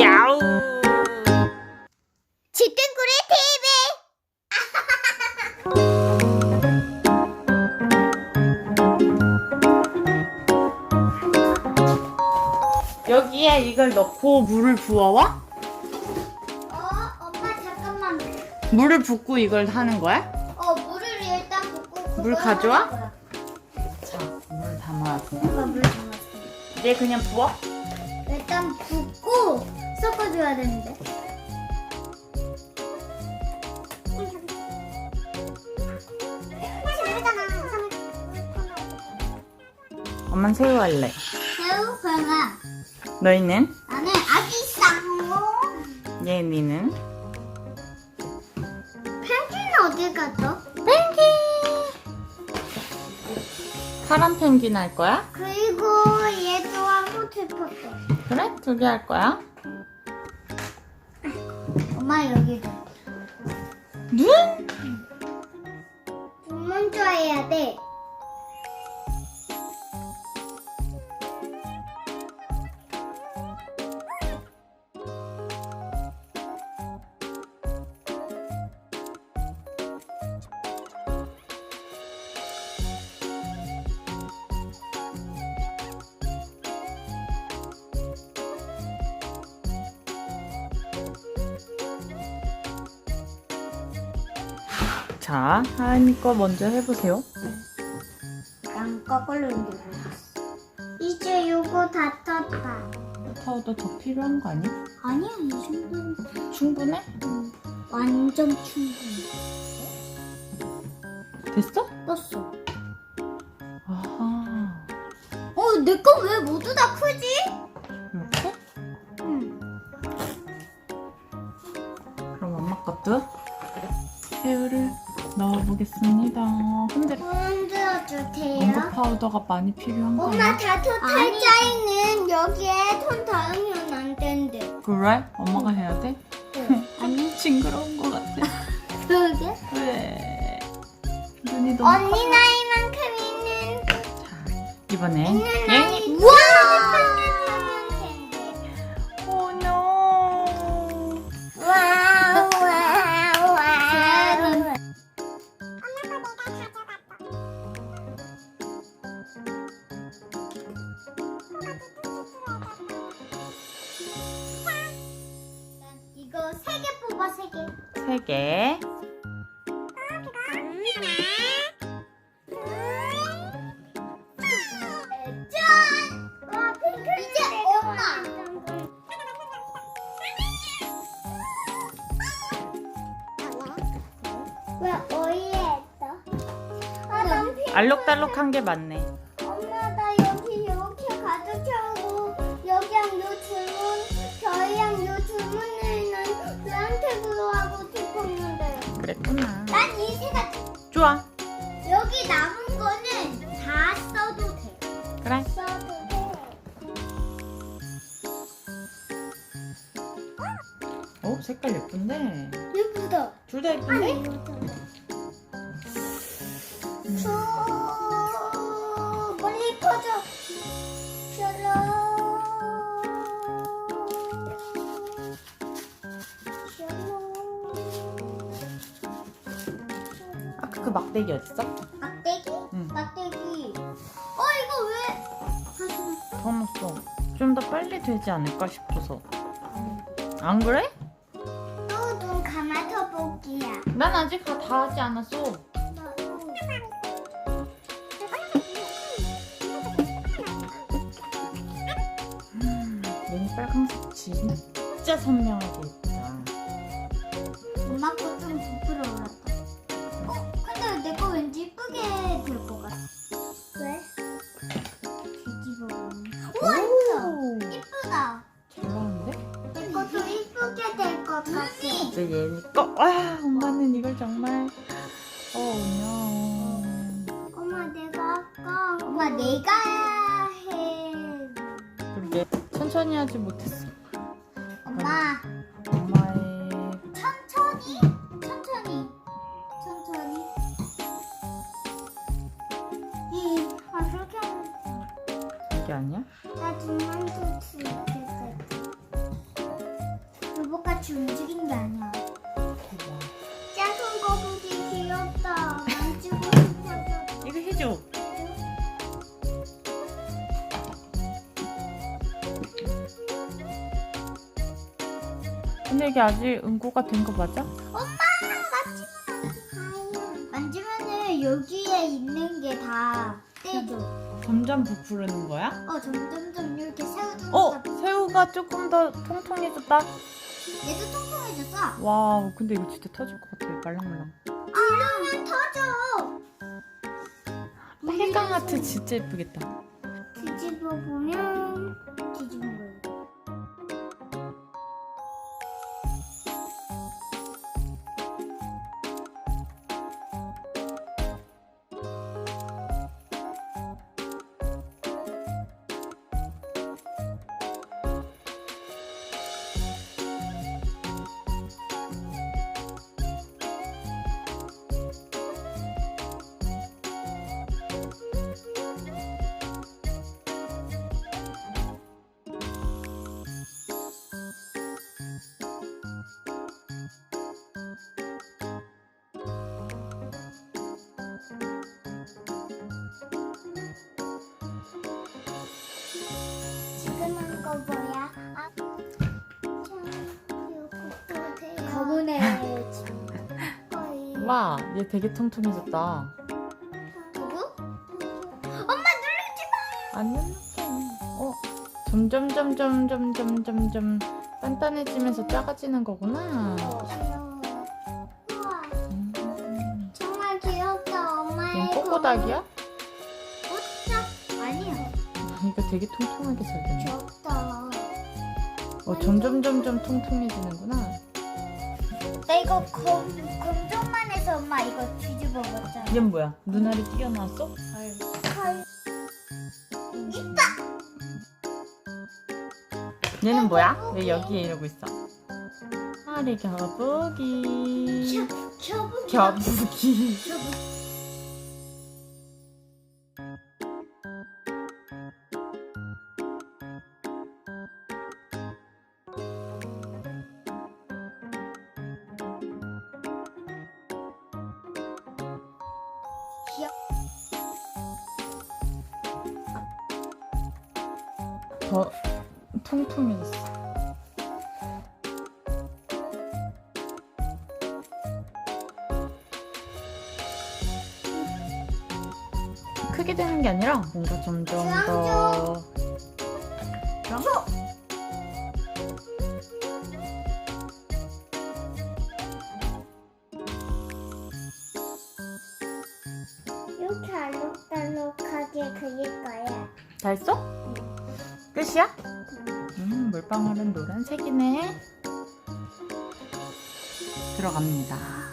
야우. 집된구리 TV 여기에 이걸 넣고 물을 부어와? 어 엄마 잠깐만 물을 붓고 이걸 하는 거야? 어 물을 일단 붓고 물 가져와? 하는 거야. 자, 물 담아왔어. 엄마 물 담았어 이제 그냥 부어? 일단 붓고 섞어줘야 되는데 엄만 새우 할래. 새우 그러면 너희는? 나는 아기 쌍 예니는? 펭귄은 어디 갔어? 펭귄! 파란 펭귄 할 거야? 그리고 그래? 두 개 할 거야? 엄마 여기도 자, 하임이 거 먼저 해보세요. 난 거꾸로 옮겨 이제 요거 다 떴다 파우더 더 필요한 거 아니야? 아니야 이 정도는 충분해? 응, 완전 충분해 됐어? 떴어 아하. 어 내 거 왜 모두 다 크지? 넣어보겠습니다. 근데 흔들어주세요 원고 파우더가 많이 필요한 거 엄마? 다토 탈자이는 여기에 손 닿으면 안 된대 그래? 엄마가 해야 돼? 아니 징그러운 거 같아. 그러게 왜? 눈이 너무 언니 나이만큼 있는 자, 있는 예 3개 왜 어이에 했어? 아, 너무 알록달록한 게 맞네. 오, 색깔 예쁜데. 예쁘다. 둘 다 예쁜데? 음. 저 멀리 퍼져. 샬롬. 아까 그 막대기 어딨어? 막대기? 응. 막대기. 어 이거 왜? 더 넣었어. 좀 더 빨리 되지 않을까 싶어서. 안 그래? 볼게요. 난 아직 다, 다 하지 않았어. 음, 얘는 빨강색 진짜 선명하게 예쁘다. 엄마 거좀 부끄러웠 와, 엄마는 이걸 정말. 어, no. 엄마 내가 아까 엄마 내가 해. 그러게 천천히 하지 못했어. 엄마 이게 아직 응고가 된 거 맞아? 엄마 만지마. 만지면은 여기에 있는 게 다 떼져. 점점 부풀는 거야? 어 점점점 이렇게 새우도 어, 새우가 조금 더 통통해졌다. 얘도 통통해졌어. 와우, 근데 이거 진짜 터질 것 같아. 말랑말랑. 이러면 터져. 빨강 하트 진짜 예쁘겠다. 뒤집어 보면 뒤집은 거예요. 지금 한거 뭐야? 아, 거문의 거의. 와, 얘 되게 통통해졌다. 누구? 엄마 누르지 마. 안 눌렀어. 어, 점점 점점 점점 점점 단단해지면서 작아지는 거구나. 귀여워. 우와, 음, 정말 귀엽다. 엄마의 이건 꼬꼬닭이야? 되게 통통하게 잘 됐네. 귀엽다. 어, 점점 점점 통통해지는구나. 나 이거 검 검정만 해서 엄마 이거 뒤집어 봤잖아. 얘는 뭐야? 눈알이 튀어나왔어? 헐. 있다. 얘는 뭐야? 왜 여기에 이러고 있어? 아리 겨부기. 겨부. 겨부기. 귀엽. 더 통통해졌어. 크게 되는 게 아니라 뭔가 점점 더 그럼? 다 했어? 끝이야? 음, 물방울은 노란색이네. 들어갑니다.